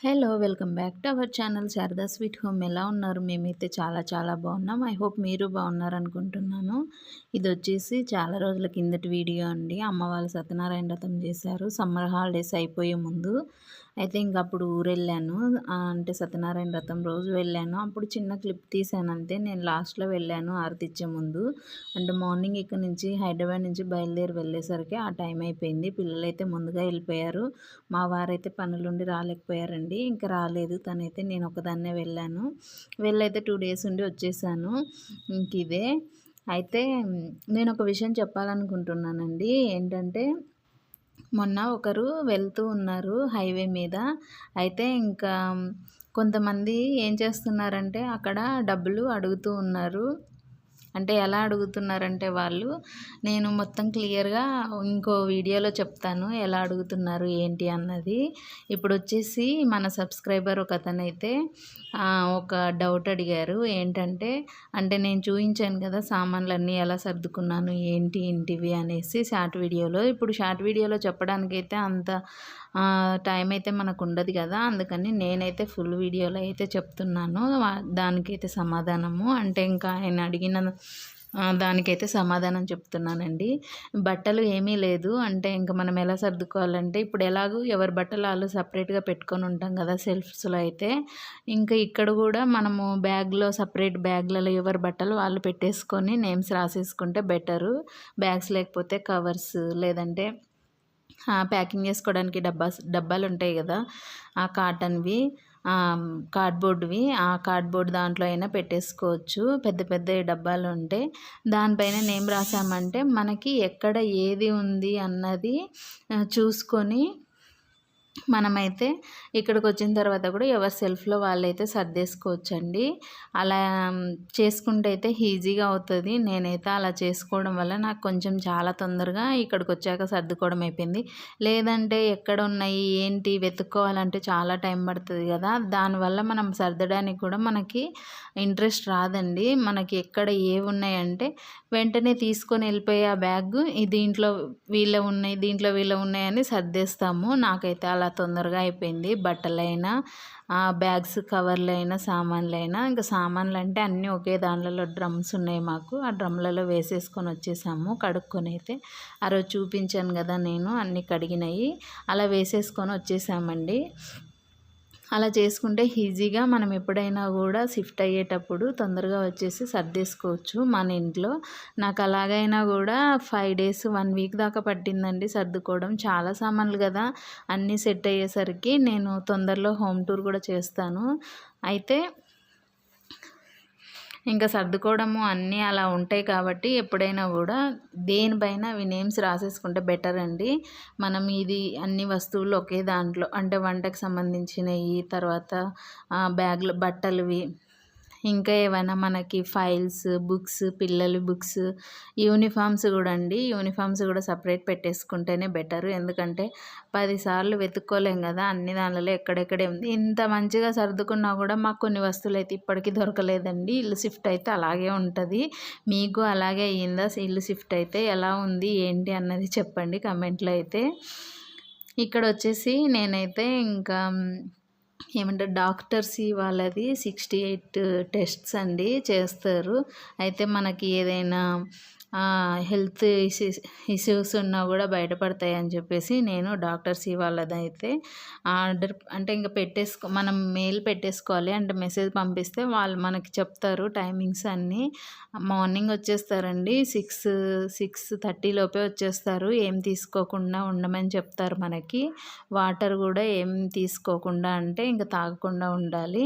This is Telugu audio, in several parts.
Hello welcome back to our channel Sharada sweet home. ఎలా ఉన్నారు? మేమైతే చాలా చాలా బాగున్నాం. ఐ హోప్ మీరు బాగున్నారు అనుకుంటున్నాను ఇది వచ్చేసి చాలా రోజుల కిందటి వీడియో అండి. అమ్మ వాళ్ళు సత్యనారాయణ వ్రతం చేశారు. సమ్మర్ హాలిడేస్ అయిపోయే ముందు అయితే ఇంక అప్పుడు ఊరు వెళ్ళాను అంటే సత్యనారాయణ వ్రతం రోజు వెళ్ళాను. అప్పుడు చిన్న క్లిప్ తీసాను అంతే నేను లాస్ట్లో వెళ్ళాను ఆరతిచ్చే ముందు. అంటే మార్నింగ్ ఇక్కడ నుంచి హైదరాబాద్ నుంచి బయలుదేరి వెళ్ళేసరికి ఆ టైం అయిపోయింది. పిల్లలైతే ముందుగా వెళ్ళిపోయారు. మా వారైతే పనులుండి రాలేకపోయారండి. ఇంకా రాలేదు. తనైతే నేను ఒకదాన్నే వెళ్ళాను. వెళ్ళైతే టూ డేస్ ఉండి వచ్చేసాను. ఇంక ఇదే. అయితే నేను ఒక విషయం చెప్పాలనుకుంటున్నానండి. ఏంటంటే మొన్న ఒకరు వెళ్తూ ఉన్నారు హైవే మీద. అయితే ఇంకా కొంతమంది ఏం చేస్తున్నారంటే అక్కడ డబ్బులు అడుగుతూ ఉన్నారు. అంటే ఎలా అడుగుతున్నారంటే వాళ్ళు నేను మొత్తం క్లియర్గా ఇంకో వీడియోలో చెప్తాను ఎలా అడుగుతున్నారు ఏంటి అన్నది. ఇప్పుడు వచ్చేసి మన సబ్స్క్రైబర్ ఒక అతనైతే ఒక డౌట్ అడిగారు. ఏంటంటే అంటే నేను చూపించాను కదా సామాన్లన్నీ ఎలా సర్దుకున్నాను ఏంటి ఇంటివి అనేసి షార్ట్ వీడియోలో. ఇప్పుడు షార్ట్ వీడియోలో చెప్పడానికైతే అంత టైం అయితే మనకు ఉండదు కదా. అందుకని నేనైతే ఫుల్ వీడియోలో అయితే చెప్తున్నాను. దానికైతే సమాధానము. అంటే ఇంకా ఆయన అడిగిన దానికైతే సమాధానం చెప్తున్నానండి. బట్టలు ఏమీ లేదు. అంటే ఇంకా మనం ఎలా సర్దుకోవాలంటే ఇప్పుడు ఎలాగో ఎవరి బట్టలు వాళ్ళు సపరేట్గా పెట్టుకొని ఉంటాం కదా సెల్ఫ్స్లో అయితే. ఇంకా ఇక్కడ కూడా మనము బ్యాగ్లో సపరేట్ బ్యాగ్లలో ఎవరి బట్టలు వాళ్ళు పెట్టేసుకొని నేమ్స్ రాసేసుకుంటే బెటరు బ్యాగ్స్ లేకపోతే కవర్స్ లేదంటే ప్యాకింగ్ చేసుకోవడానికి డబ్బాస్ డబ్బాలు ఉంటాయి కదా ఆ కాటన్వి కార్డ్బోర్డ్వి ఆ కార్డ్బోర్డ్ దాంట్లో అయినా పెట్టేసుకోవచ్చు. పెద్ద పెద్ద డబ్బాలు ఉంటే దానిపైన నేమ్ రాసామంటే మనకి ఎక్కడ ఏది ఉంది అన్నది చూసుకొని మనమైతే ఇక్కడికి వచ్చిన తర్వాత కూడా ఎవరి సెల్ఫ్లో వాళ్ళైతే సర్దేసుకోవచ్చండి. అలా చేసుకుంటే అయితే ఈజీగా అవుతుంది. నేనైతే అలా చేసుకోవడం వల్ల నాకు కొంచెం చాలా తొందరగా ఇక్కడికి వచ్చాక సర్దుకోవడం అయిపోయింది. లేదంటే ఎక్కడ ఉన్నాయి ఏంటి వెతుక్కోవాలంటే చాలా టైం పడుతుంది కదా. దానివల్ల మనం సర్దడానికి కూడా మనకి ఇంట్రెస్ట్ రాదండి. మనకి ఎక్కడ ఏవి ఉన్నాయంటే వెంటనే తీసుకొని వెళ్ళిపోయే ఆ బ్యాగ్ దీంట్లో వీళ్ళ ఉన్నాయి దీంట్లో వీళ్ళ ఉన్నాయని సర్దేస్తాము. నాకైతే అలా తొందరగా అయిపోయింది. బట్టలైనా బ్యాగ్స్ కవర్లు అయినా సామాన్లు అయినా ఇంకా సామాన్లు అంటే అన్నీ ఒకే దాంట్లో డ్రమ్స్ ఉన్నాయి మాకు. ఆ డ్రమ్లలో వేసేసుకొని వచ్చేసాము కడుక్కొని అయితే. ఆ రోజు చూపించాను కదా నేను అన్నీ కడిగినాయి. అలా వేసేసుకొని వచ్చేసామండి. అలా చేసుకుంటే ఈజీగా మనం ఎప్పుడైనా కూడా షిఫ్ట్ అయ్యేటప్పుడు తొందరగా వచ్చేసి సర్దేసుకోవచ్చు మన ఇంట్లో. నాకు అలాగైనా కూడా ఫైవ్ డేస్ వన్ వీక్ దాకా పట్టిందండి సర్దుకోవడం. చాలా సామాన్లు కదా అన్నీ సెట్ అయ్యేసరికి నేను తొందరలో హోమ్ టూర్ కూడా చేస్తాను. అయితే ఇంకా సర్దుకోవడము అన్నీ అలా ఉంటాయి కాబట్టి ఎప్పుడైనా కూడా దేనిపైన అవి నేమ్స్ రాసేసుకుంటే బెటర్ అండి. మనం ఇది అన్ని వస్తువులు ఒకే దాంట్లో అంటే వంటకు సంబంధించినవి తర్వాత బ్యాగ్లు బట్టలువి ఇంకా ఏమైనా మనకి ఫైల్స్ బుక్స్ పిల్లల బుక్స్ యూనిఫామ్స్ కూడా అండి. యూనిఫామ్స్ కూడా సపరేట్ పెట్టేసుకుంటేనే బెటర్. ఎందుకంటే పదిసార్లు వెతుక్కోలేం కదా అన్ని దానిలో ఎక్కడెక్కడే ఉంది ఇంత మంచిగా సర్దుకున్నా కూడా మాకు కొన్ని వస్తువులు అయితే ఇప్పటికీ దొరకలేదండి. ఇల్లు షిఫ్ట్ అయితే అలాగే ఉంటుంది. మీకు అలాగే అయ్యిందా? ఇల్లు షిఫ్ట్ అయితే ఎలా ఉంది? ఏంటి అన్నది చెప్పండి కమెంట్లో అయితే. ఇక్కడ వచ్చేసి నేనైతే ఇంకా ఏమంటారు డాక్టర్స్ వాళ్ళది సిక్స్టీ ఎయిట్ టెస్ట్స్ అండి చేస్తారు. అయితే మనకి ఏదైనా హెల్త్ ఇష్యూస్ ఇష్యూస్ ఉన్నా కూడా బయటపడతాయి అని చెప్పేసి నేను డాక్టర్స్ వాళ్ళదైతే ఆర్డర్ అంటే ఇంకా పెట్టేసుకో మనం మెయిల్ పెట్టేసుకోవాలి. అంటే మెసేజ్ పంపిస్తే వాళ్ళు మనకి చెప్తారు టైమింగ్స్ అన్నీ. మార్నింగ్ వచ్చేస్తారండి. సిక్స్ సిక్స్ థర్టీ లోపే వచ్చేస్తారు. ఏం తీసుకోకుండా ఉండమని చెప్తారు మనకి. వాటర్ కూడా ఏం తీసుకోకుండా అంటే ఇంకా తాగకుండా ఉండాలి.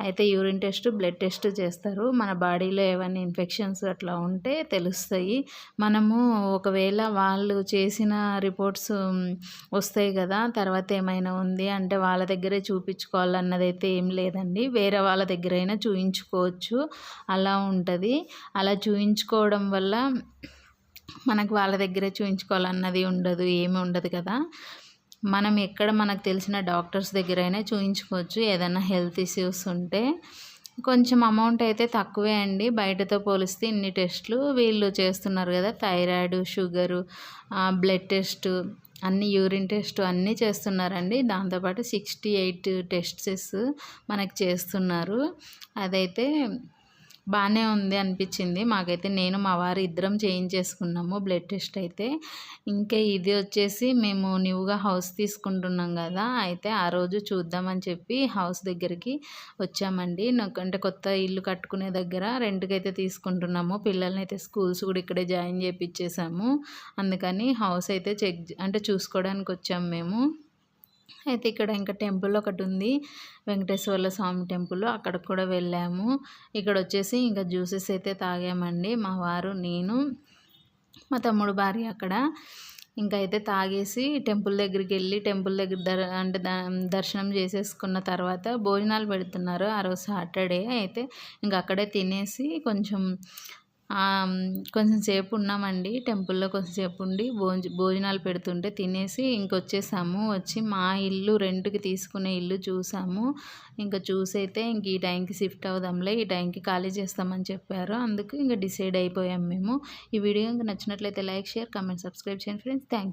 అయితే యూరిన్ టెస్ట్ బ్లడ్ టెస్ట్ చేస్తారు. మన బాడీలో ఏమైనా ఇన్ఫెక్షన్స్ అట్లా ఉంటే తెలుస్తాయి. మనము ఒకవేళ వాళ్ళు చేసిన రిపోర్ట్స్ వస్తాయి కదా తర్వాత ఏమైనా ఉంది అంటే వాళ్ళ దగ్గరే చూపించుకోవాలన్నది అయితే ఏం లేదండి. వేరే వాళ్ళ దగ్గర అయినా చూయించుకోవచ్చు. అలా ఉంటుంది. అలా చూయించుకోవడం వల్ల మనకు వాళ్ళ దగ్గరే చూయించుకోవాలన్నది ఉండదు ఏమి ఉండదు కదా. మనం ఎక్కడ మనకు తెలిసిన డాక్టర్స్ దగ్గర అయినా చూయించుకోవచ్చు. ఏదైనా హెల్త్ ఇష్యూస్ ఉంటే కొంచెం అమౌంట్ అయితే తక్కువే అండి. బయటతో పోలిస్తే ఇన్ని టెస్టులు వీళ్ళు చేస్తున్నారు కదా. థైరాయిడ్ షుగరు బ్లడ్ టెస్ట్ అన్ని యూరిన్ టెస్ట్ అన్నీ చేస్తున్నారండి. దాంతోపాటు సిక్స్టీ ఎయిట్ టెస్ట్స్ మనకి చేస్తున్నారు. అదైతే బాగానే ఉంది అనిపించింది. మాకైతే నేను మా వారు ఇద్దరం చేయించేసుకున్నాము బ్లడ్ టెస్ట్ అయితే. ఇంకా ఇది వచ్చేసి మేము న్యూగా హౌస్ తీసుకుంటున్నాం కదా అయితే ఆ రోజు చూద్దామని చెప్పి హౌస్ దగ్గరికి వచ్చామండి. అంటే కొత్త ఇల్లు కట్టుకునే దగ్గర రెంట్కి అయితే తీసుకుంటున్నాము. పిల్లల్ని అయితే స్కూల్స్ కూడా ఇక్కడే జాయిన్ చేయించేసాము అందుకని హౌస్ అయితే చెక్ అంటే చూసుకోవడానికి వచ్చాము మేము. అయితే ఇక్కడ ఇంకా టెంపుల్ ఒకటి ఉంది వెంకటేశ్వర్ల స్వామి టెంపుల్. అక్కడికి కూడా వెళ్ళాము. ఇక్కడ వచ్చేసి ఇంకా జ్యూసెస్ అయితే తాగామండి. మా వారు నేను మా తమ్ముడు భార్య అక్కడ. ఇంకా అయితే తాగేసి టెంపుల్ దగ్గరికి వెళ్ళి టెంపుల్ దగ్గర దర్ అంటే దర్శనం చేసేసుకున్న తర్వాత భోజనాలు పెడుతున్నారు. ఆ రోజు సాటర్డే అయితే ఇంకా అక్కడే తినేసి కొంచెం కొంచెం సేపు ఉన్నామండి. టెంపుల్లో కొంచెం సేపు ఉండి భోజ భోజనాలు పెడుతుంటే తినేసి ఇంకొచ్చేసాము. వచ్చి మా ఇల్లు రెంట్కి తీసుకునే ఇల్లు చూసాము. ఇంకా చూసైతే ఇంక ఈ టైంకి షిఫ్ట్ అవుదాంలే ఈ టైంకి ఖాళీ చేస్తామని చెప్పారు. అందుకు ఇంకా డిసైడ్ అయిపోయాం మేము. ఈ వీడియో ఇంకా నచ్చినట్లయితే లైక్ షేర్ కమెంట్ సబ్స్క్రైబ్ చేయండి ఫ్రెండ్స్. థ్యాంక్